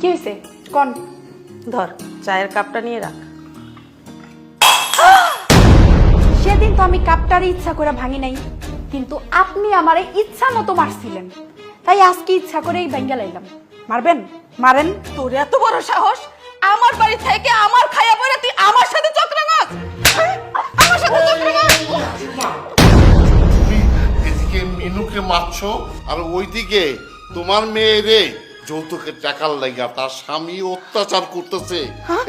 কি হয়েছে? কন। ধর চায়ের কাপটা নিয়ে রাখ। সেদিন তো আমি কাপটারে ইচ্ছা করে ভাঙি নাই কিন্তু আপনি আমারে ইচ্ছা মতো মারছিলেন। তাই আজকে ইচ্ছা করেই ভেঙ্গে লাইলাম। মারবেন? মারেন? তোর এত বড় সাহস? আমার বাড়ি থেকে আমার খাইয়া পড়ে তুই আমার সাথে চক্রাঙ্গাস আমার সাথে চক্রাঙ্গাস এদিকে মিনুকে মারছো আর ওইদিকে তোমার মেয়েরে যৌতুকের টাকার লাগা তার স্বামী অত্যাচার করতেছে।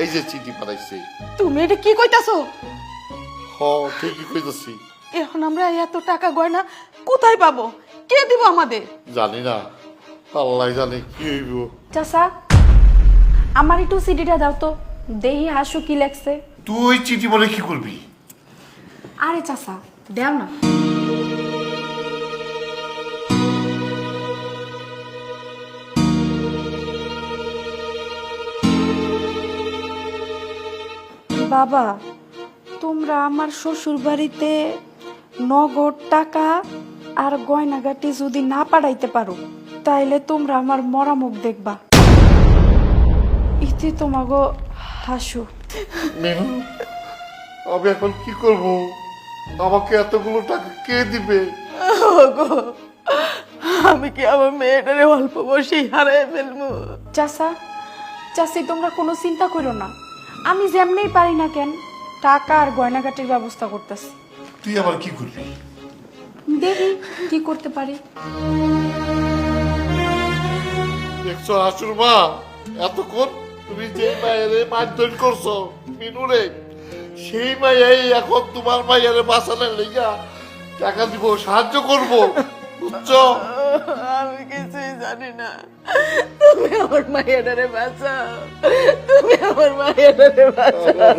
এই যে চিঠি পাঠাইছে। তুমি এটা কি কইতাছো? হ ঠিকই কইতেছি। এখন আমরা এত টাকা গয়না কোথায় পাবো? কে দিব আমাদের? জানি না। আল্লাহ জানে কি হইব। চাচা আমার একটু সিডিটা দাও তো। দেহি হাসু কি লাগছে তুই চিঠি বলে কি করবি? আরে চাচা দেও না। বাবা তোমরা আমার শ্বশুর বাড়িতে নগদ টাকা আর গয়নাগাটি যদি না পাঠাইতে পারো তাইলে তোমরা আমার মরা মুখ দেখবা। ইতি তোমাগো হাসু। মিনু আমি এখন কি করব? আমাকে এতগুলো টাকা কে দিবে? ওগো, আমি কি আমার মেয়েটারে অল্প বসেই হারাই ফেলব? চাচা চাচি তোমরা কোনো চিন্তা করো না। আমি যেমনেই পারি না কেন টাকা আর গয়নাগাটির ব্যবস্থা করতেছি। তুই আবার কি করবি? দেখি কি করতে পারি। দেখছ হাসুর মা এতক্ষণ তুমি যে মায়েরে মারধর করছ মিনুরে সেই মায়াই এখন তোমার মায়েরে বাঁচানোর লেগা টাকা দিব সাহায্য করব বুঝছ? আমি কিছুই জানি না। তুমি আমার মায়েরারে বাঁচাও। তুমি আমার মায়েরারে বাঁচাও।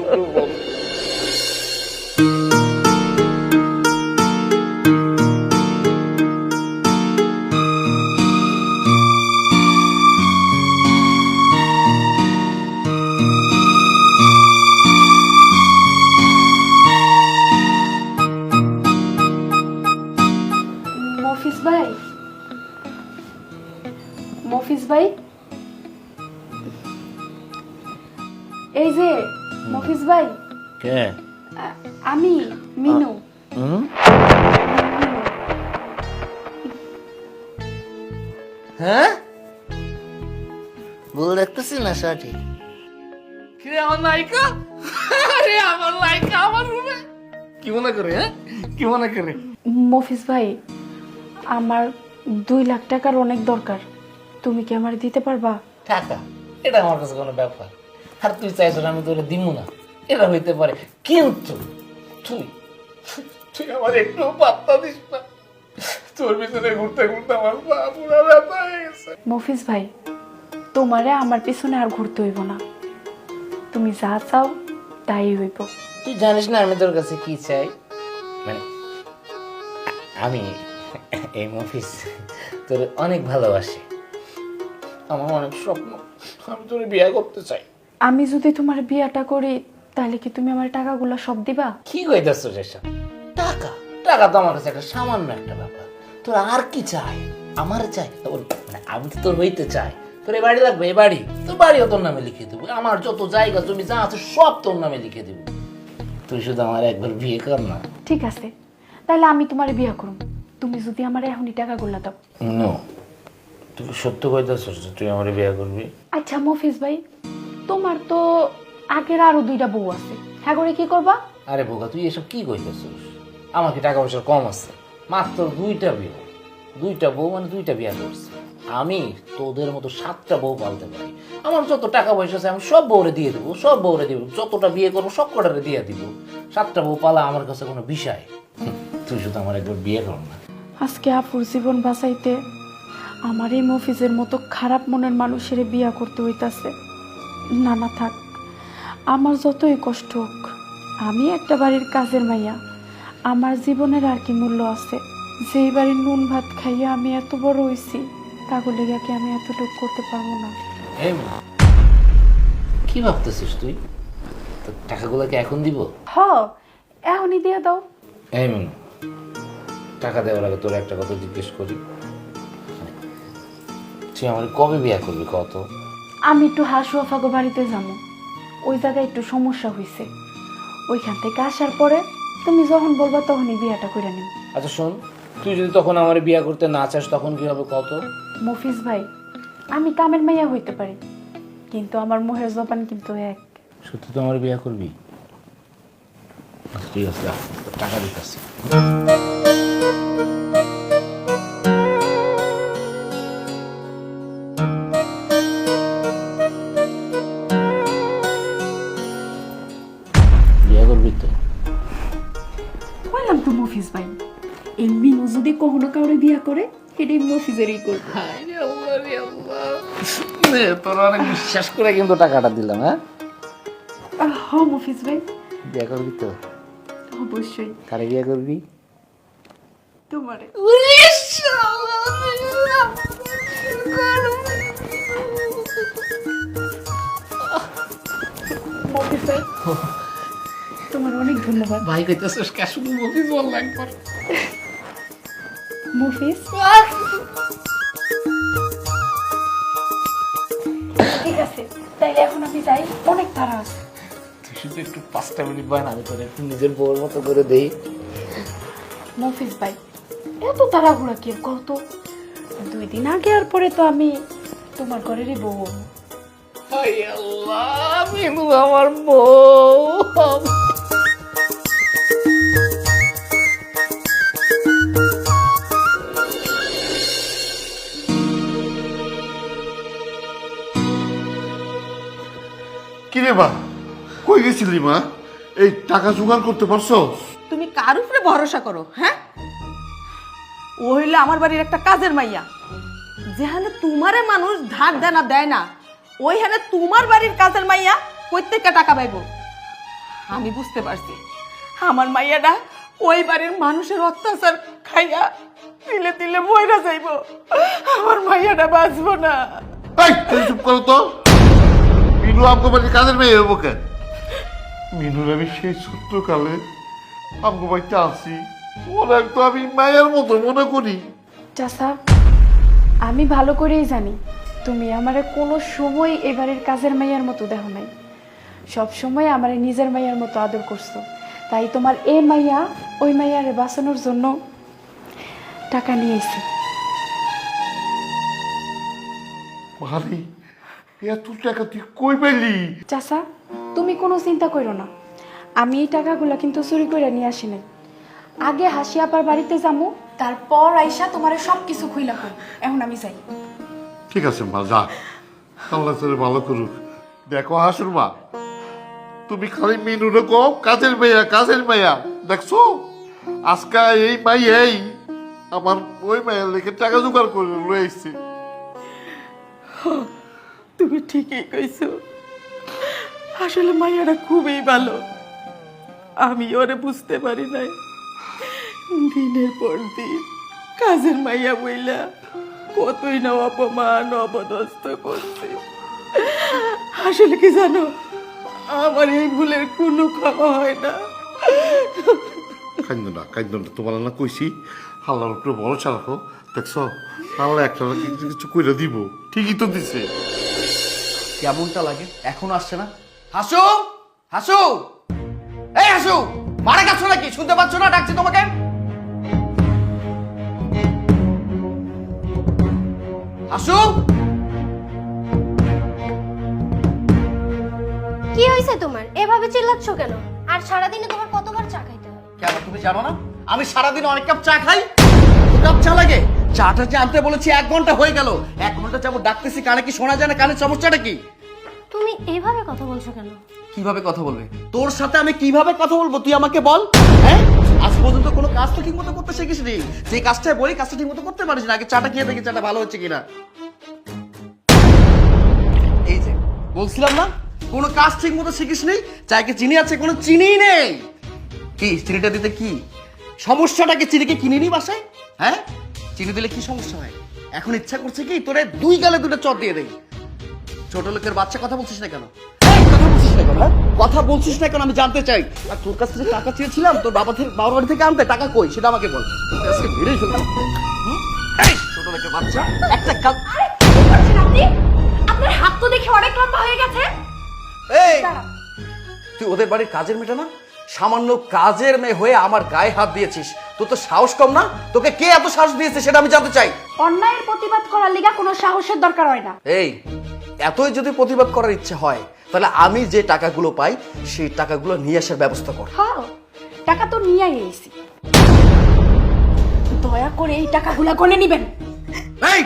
এই যে মফিজ ভাই। কে? আমি মিনু। হ্যাঁ? ভুল দেখতেছি না সঠিক। কিরে আমার নায়িকা? আরে আমার নায়িকা আমার রুমে। কি মনে করে হ্যাঁ? কি মনে করে? মফিজ ভাই আমার দুই লাখ টাকার অনেক দরকার। তুমি কি আমার দিতে পারবা? টাকা? এটা আমার কাছে কোনো ব্যাপার। আর তুই চাইছ আমি তোরে দিমু না। এটা হইতে পারে। কিন্তু তুই তুই আমার একটু পাত্তা দিস না। তোর পিছনে ঘুরতে ঘুরতে আমার পা পুরো ব্যথা হয়ে গেছে। মফিজ ভাই তোমারে আমার পিছনে আর ঘুরতে হইব না। তুমি যা চাও তাই হইব। তুই জানিস না আমি তোর কাছে কি চাই? মানে আমি এই মফিস তোর অনেক ভালোবাসি। আমার অনেক স্বপ্ন। আমি তোর বিয়ে করতে চাই। আমি যদি তোমার বিয়াটা করি তাহলে কি তুমি আমার টাকাগুলো সব দিবা? কি কইতেছ এসব টাকা? টাকা তো আমার কাছে একটা সামান্য একটা ব্যাপার। তোর আর কি চাই? আমার চাই? তোর মানে আমি তো তোর হইতে চাই। তোর এ বাড়ি লাগবে এ বাড়ি। তোর বাড়িও তোর নামে লিখে দেবো। আমার যত জায়গা জমি যা আছে সব তোর নামে লিখে দেবো। তুই শুধু আমার একবার বিয়ে কর না। ঠিক আছে। তাহলে আমি তোমার বিয়ে করুম। তুমি যদি আমার এখনই টাকাগুলো দাও। নো তুই সত্য কইতেছ তুই আমার বিয়ে করবি? আচ্ছা মফিজ ভাই তোমার তো আগের আরও দুইটা বউ আছে। হ্যাঁ করে কি করবা? আরে বোকা তুই এসব কি কইতেছিস? আমার কি টাকা পয়সা কম আছে। মাত্র দুইটা বিয়ে। দুইটা বউ মানে দুইটা বিয়ে করছে। আমি তোদের মতো সাতটা বউ পালতে পারি। আমার যত টাকা পয়সা আছে আমি সব বউরে দিয়ে দেবো সব বউরে দিব। যতটা বিয়ে করব সব কটারে দিয়ে দিব। সাতটা বউ পালা আমার কাছে কোনো বিষয়। তুই শুধু আমার একবার বিয়ে কর না। আজকে আপুর জীবন বাঁচাইতে আমার এই মফিজের মতো খারাপ মনের মানুষের বিয়া করতে হইতাছে। না না থাক। আমার যতই কষ্ট হোক আমি একটা বাড়ির কাজের মাইয়া। আমার জীবনের আর কি মূল্য আছে? যেই বাড়ির নুন ভাত খাইয়া আমি এত বড় হইছি তাগুলো কি আমি এতটুকু করতে পারব না? এই মেয়ে, কি ভাবতেছিস তুই? তোর টাকাগুলো কি এখন দিব? হ এখনই দিয়ে দাও। এই মিনু টাকা দেওয়ার আগে তোর একটা কথা জিজ্ঞেস করি। তুই আমার কবে বিয়ে করবি কত? আমি একটু হাসুয়া ফাগো বাড়িতে যাব। ওই জায়গায় একটু সমস্যা হয়েছে। ওইখান থেকে আসার পরে তুমি যখন বলবা তখনই বিয়াটা করে নিব আচ্ছা শোন তুই যদি তখন আমার বিয়া করতে না চাস তখন কি হবে কত? মফিজ ভাই আমি কামের মাইয়া হইতে পারি কিন্তু আমার মোহের জবান কিন্তু এক। সত্যি তো আমার বিয়া করবি? আচ্ছা, ঠিক আছে টাকা দিতেছি। বিয়া করবি তো বললাম তো মফিজ ভাই? এই মিনু যদি কখনো কাউরে বিয়া করে সেটাই মফিজেরই করবে। তোর অনেক বিশ্বাস করে কিন্তু টাকাটা দিলাম হ্যাঁ? হ মফিজ ভাই। বিয়া করবি তো? অবশ্যই। কারে বিয়া করবি? তোমারে। মফিজ ভাই। তোমার অনেক ধন্যবাদ। ভাই কইতেছিস কাশু মফিজ বল একবার মফিজ? ঠিক আছে তাইলে এখন আমি যাই। অনেক তারা আছে। শুধু একটু পাঁচটা মিনিট বয় না একটু নিজের বউর মতো করে দেই। মফিজ ভাই এত তাড়াহুড়া কি কত দুই দিন আগে আর পরে তো আমি তোমার ঘরেরই বউ। আল্লাহ আমার বউ। গেছিলি মা এই টাকা জোগাড় করতে পারছ? তুমি কার উপরে ভরসা করো হ্যাঁ? ও হইলে আমার বাড়ির একটা কাজের মাইয়া। যেখানে তোমারে মানুষ ধার দেনা দেয় না ওইখানে তোমার বাড়ির কাজের মাইয়া প্রত্যেকটা টাকা পাইব। আমি বুঝতে পারছি আমার মাইয়াটা ওই বাড়ির মানুষের অত্যাচার খাইয়া তিলে তিলে ময়রা যাইব। আমার মাইয়াটা বাঁচবো না। চুপ করো তো। মিনু আমগো বাড়ির কাজের মেয়ে হব কেন? মিনুর আমি সেই ছোট্টকালে আমগো বাড়িতে আছি। ওরা তো আমি মায়ের মতো মনে করি। চাচা আমি ভালো করেই জানি তুমি আমারে কোনো সময় এবারের কাজের মাইয়ার মতো দেখো নাই। সব সময় আমারে নিজের মাইয়ার মতো আদর করছ। তাই তোমার এ মাইয়া ওই মাইয়ারে বাঁচানোর জন্য টাকা নিয়ে এসেছি। ভারি এত টাকা তুই কই পেলি? চাচা তুমি কোনো চিন্তা করো না। আমি এই টাকাগুলো কিন্তু চুরি করে নিয়ে আসি নাই। আগে হাসি আপার বাড়িতে যাব তারপর আইসা তোমারে সব কিছু খুইলা কর এখন আমি যাই। ঠিক আছে মা যা। আল্লাহ তোরে ভালো করুক। দেখো হাসুর মা তুমি খালি মিনুরে কো কাজের মেয়া কাজের মেয়া দেখছ? আজকে এই মাই এই আমার ওই মায়ের লেখে টাকা জোগাড় করে লয়ে এসছে তুমি ঠিকই কইছো। আসলে মাইয়াটা খুবই ভালো। আমি ওরে বুঝতে পারি নাই। দিনের পর দিন কাজের মাইয়া বইলা কতই না অপমান অপদস্থ করছে। আসলে কি জানো আমার এই ভুলের কোনো ক্ষমা হয় না। কান্দ না কান্দ না তোমার না কইছি আল্লাহর উপরে ভরসা রাখো। দেখছ আল্লাহ একটা কিছু কইরা দিব। ঠিকই তো দিছে। কেমনটা লাগে? এখন আসছে না? হাসু? হাসু? এই হাসু মারা গেছো নাকি? শুনতে পাচ্ছ না ডাকছি তোমাকে? হাসু? কি হয়েছে তোমার? এভাবে চিল্লাচ্ছ কেন? আর সারাদিনে তোমার কতবার চা খাইতে হয়? কেন তুমি জানো না? আমি সারাদিন অনেক কাপ চা খাই। কাপ চা লাগে। চাটা যে আনতে বলেছি এক ঘণ্টা হয়ে গেল। এক ঘণ্টা যাব ডাকতেছি কানে কি শোনা যায় না? কানে সমস্যাটা কি? তুমি এভাবে কথা বলছো কেন? কীভাবে কথা বলবে? তোর সাথে আমি কীভাবে কথা বলব? তুই আমাকে বল হ্যাঁ? আজ পর্যন্ত কোনো কাজ তো ঠিক মতো করতে শিখিস নি। যে কাজটা বলি, কাজটা ঠিক মতো করতে পারিস না। আগে চাটা খেয়ে দেখি, চাটা ভালো হচ্ছে কিনা। এই যে, বলছিলাম না? কোনো কাজ ঠিক মতো শিখিস নি? চাইকে চিনি আছে, কোনো চিনি নেই। কি, চিনিটা দিতে কি? সমস্যাটা কি? চিনিকে কিনে নি বাসায়? হ্যাঁ? চিনি দিলে কি সমস্যা হয়? এখন ইচ্ছা করছে কি, তোরে দুই গালে দুটো চট দিয়ে দেই। ছোট লোকের বাচ্চা কথা বলছিস না কেন? কথা বলছিস না কেন হ্যাঁ? কথা বলছিস না কেন আমি জানতে চাই। আর তোর কাছে যে টাকা চেয়েছিলাম তোর বাবা থেকে বাবার বাড়ি থেকে আনতে টাকা কই? সেটা আমাকে বল। আজকে ফেলতাম ছোট লোকের বাচ্চা একটা কাজ কি করছেন আপনি? আপনার হাত তো দেখে অনেক লম্বা হয়ে গেছে। এই! তুই ওদের বাড়ির কাজের মেয়ে না? সামান্য কাজের মেয়ে হয়ে আমার গায়ে হাত দিয়েছিস। তোর তো সাহস কম না? তোকে কে এত সাহস দিয়েছে সেটা আমি জানতে চাই। অন্যায়ের প্রতিবাদ করার লিগা কোনো সাহসের দরকার হয় না। এই এতই যদি প্রতিবাদ করার ইচ্ছে হয় তাহলে আমি যে টাকাগুলো পাই সেই টাকাগুলো নিয়ে আসার ব্যবস্থা কর। হ্যাঁ টাকা তো নিয়ে এসেছি। দয়া করে এই টাকাগুলো গনে নিবেন? এই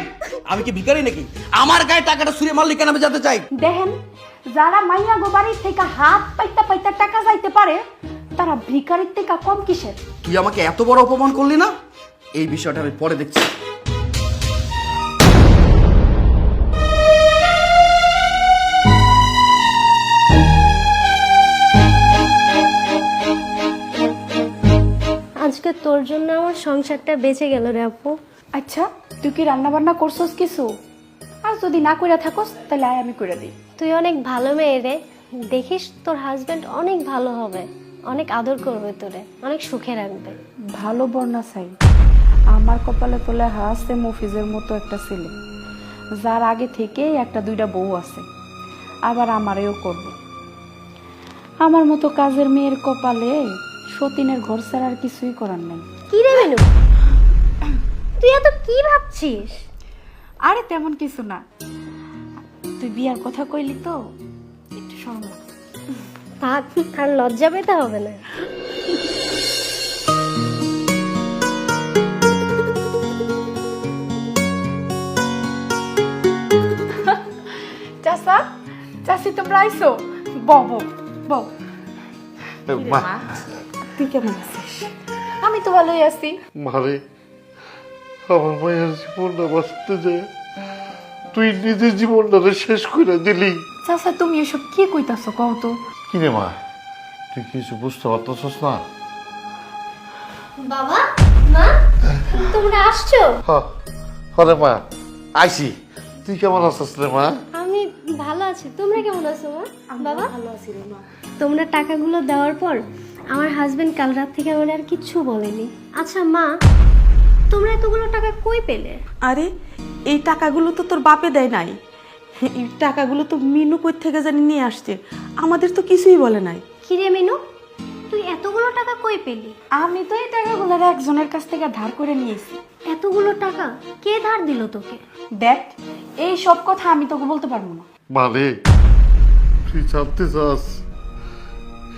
আমি কি ভিখারি নাকি? আমার গায়ে টাকাটা সুরে মারলি কেন আমি জানতে চাই? দেখেন যারা মাইয়া গোবাড়ির থেকে হাত পাইতা পাইতা টাকা যাইতে পারে তারা ভিকারির থেকে কম কিসের? তুই আমাকে এত বড় অপমান করলি না? এই বিষয়টা আমি পরে দেখছি। তোর জন্য আমার সংসারটা বেঁচে গেল রে আপু। আচ্ছা তুই কি রান্না বান্না করছস কিছু? আর যদি না কইরা থাকস তাহলে আয় আমি কইরা দিই। তুই অনেক ভালো মেয়ে রে। দেখিস তোর হাজবেন্ড অনেক ভালো হবে। অনেক আদর করবে তোরে। অনেক সুখে রাখবে। ভালো বর্ণা চাই আমার কপালে তোলে হাসে মফিজের মতো একটা ছেলে। যার আগে থেকেই একটা দুইটা বউ আছে। আবার আমারেও করবে। আমার মতো কাজের মেয়ের কপালে সতীনের ঘর ছাড়া আর কিছুই করার নেই। কি রে মেনু তুই এত কি ভাবছিস? আরে তেমন কিছু না। তুই বিয়ার কথা কইলি তো একটু শরম লাগছে। থাক আর লজ্জা পেতে হবে না। চাচা চাচি তোমরা আইসো? বউ মা? তুই কেমন আছিস? আমি তো ভালোই আছি। মারে আমার মায়ের জীবনটা বাঁচতে যায় তুই নিজের জীবনটারে শেষ করে দিলি। চাচা তুমি এসব কি কইতাছো? কও তো। কিরে মা তুই কিছু বুঝতে পারতেছস না? বাবা মা তোমরা আসছো? হরে মা আইসি তুই কেমন আছিস রে মা? আমি ভালো আছি। তোমরা কেমন আছো মা? বাবা? ভালো আছি রে মা। তোমরা টাকাগুলো দেওয়ার পর আমার হাজবেন্ড কাল রাত থেকে আমার আর কিচ্ছু বলেনি। আচ্ছা মা তোমরা এতগুলো টাকা কই পেলে? আরে এই টাকাগুলো তো তোর বাপে দেয় নাই। এই টাকাগুলো তো মিনু কই থেকে জানি নিয়ে আসছে। আমাদের তো কিছুই বলে নাই। কি রে মিনু তুই এতগুলো টাকা কই পেলি? আমি তো এই টাকাগুলো একজনের কাছ থেকে ধার করে নিয়েছি। এতগুলো টাকা কে ধার দিল তোকে? দেখ এই সব কথা আমি তোকে বলতে পারব না। মানে তুই জানতে চাস?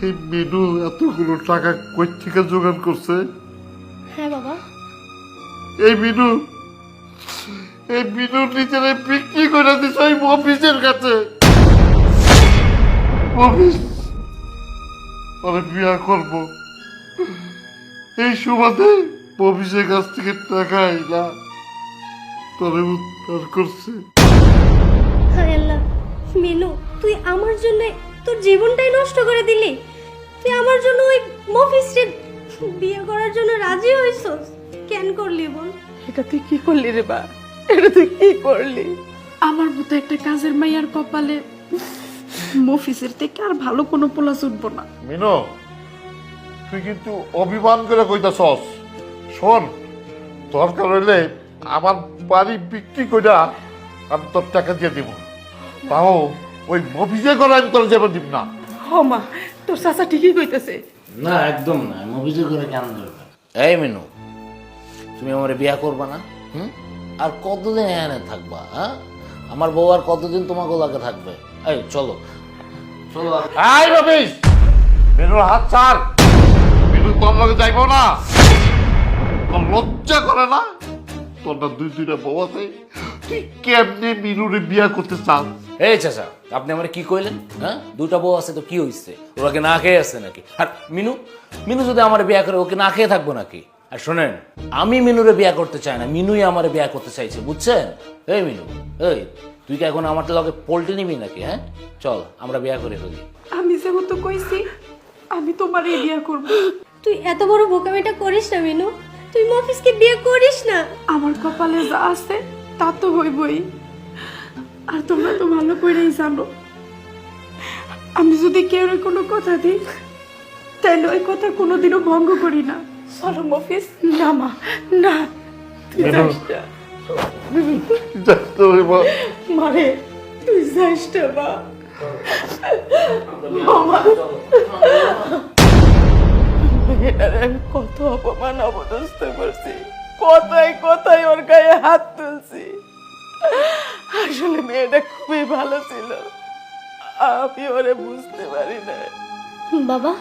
এই মিনু এতগুলো টাকা কই থেকে জোগাড় করছে? হ্যাঁ বাবা। এই মিনু এই মিনু নিজের বিক্রি করে দিছে ওই অফিসের কাছে। অফিস আমি বিয়া করব। এই সুবাদে অফিসের কাছ থেকে টাকা আইলা তোরে উদ্ধার করছে। হায় আল্লাহ মিনু তুই আমার জন্য তোর জীবনটাই নষ্ট করে দিলি। তুই আমার জন্য ওই মফিসে বিয়ে করার জন্য রাজি হইছস? কেন করলি বল? এটা তুই কি করলি রে বা? এটা তুই কি করলি? আমার মতো একটা কাজের মাইয়ার কপালে মফিসের থেকে আর ভালো কোনো পোলা উঠবো না। মিনু তুই কিন্তু অভিমান করে কইতাছস। শোন দরকার হইলে আমার বাড়ি বিক্রি কইরা আমি তোর টাকা দিয়ে দিব। তাও ওই অফিসে করে আমি তোর যাবে দিব না। হ মা তোর চাচা ঠিকই কইতেছে। না একদম না অভিযোগ করে কেন ধরবে এই মিনু তুমি আমার বিয়া করবা না হুম? আর কতদিন এখানে থাকবা হ্যাঁ? আমার বউ আর কতদিন তোমাকে লাগে থাকবে? এই চলো। চলো আই রবিস মিনুর হাত ছাড়। মিনু তোর লগে যাইব না। তোর লজ্জা করে না? তোর না দুই দুইটা বউ আছে। তুই কেমনে মিনুরে বিয়া করতে চাস এই চাচা আপনি আমার কি কইলেন? হ্যাঁ? দুটা বউ আছে তো কি হইছে? না খেয়ে আছে নাকি? আর মিনু মিনু যদি আমার বিয়া করে ওকে না খেয়ে থাকব নাকি? আর শোনেন আমি মিনুরে বিয়া করতে চাই না মিনুই আমার বিয়া করতে চাইছে বুঝছেন? এই মিনু এই তুই কি এখন আমার লগে পোল্টে নিবি নাকি হ্যাঁ? চল আমরা বিয়া করে ফেলি। আমি যেহেতু কইছি আমি তোমার বিয়ে করব। তুই এত বড় বোকামিটা করিস না মিনু। তুই মফিসকে বিয়ে করিস না। আমার কপালে যা আছে তা তো হইবই। আর তোমরা তো ভালো করেই জানো। আমি যদি কেউ কোনো কথা দিই তাহলে ওই কথা কোনোদিনও ভঙ্গ করি না। চলো মফিস না মা না। তুই মিনু যাস না। যাস। মারে তুই যাইস না মা। মেয়েটারে আমি কত অপমান অবদস্ত করছি। কথায় কথায় ওর গায়ে হাত তুলছি? আসলে মেয়েটা খুবই ভালো ছিল। আমি ওরে বুঝতে পারি না। বাবা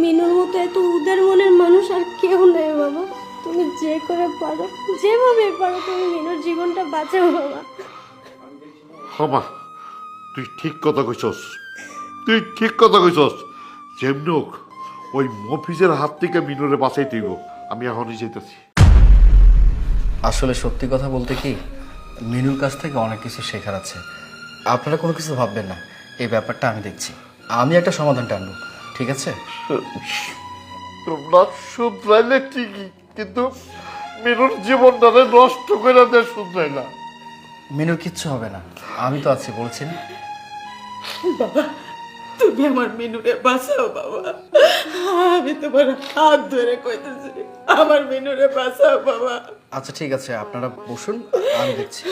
মিনুর মতো এত উদার মনের মানুষ আর কেউ নেই বাবা। তুমি যে করে পারো যেভাবে পারো তুমি মিনুর জীবনটা বাঁচাও বাবা। হমা তুই ঠিক কথা কইছস। তুই ঠিক কথা কইছস। যেমনি হোক ওই মফিজের হাত থেকে মিনুরে বাঁচাই দিব। আমি এখনই যেতেছি। আসলে সত্যি কথা বলতে কি মিনুর কাছ থেকে অনেক কিছু শেখার আছে। আপনারা কোনো কিছু ভাববেন না এই ব্যাপারটা আমি দেখছি। আমি একটা সমাধান টানবো ঠিক আছে? তোমরা শুধরাইলে ঠিকই কিন্তু মিনুর জীবনটারে নষ্ট করে দেয় শুধরাইলা মিনুর কিচ্ছু হবে না আমি তো আছি বলছি না তুমি আমার মিনুরে বাঁচাও, বাবা। আমি তোমার হাত ধরে কইতেছি, আমার মিনুরে বাঁচাও, বাবা। আচ্ছা ঠিক আছে, আপনারা বসুন, আমি দেখছি।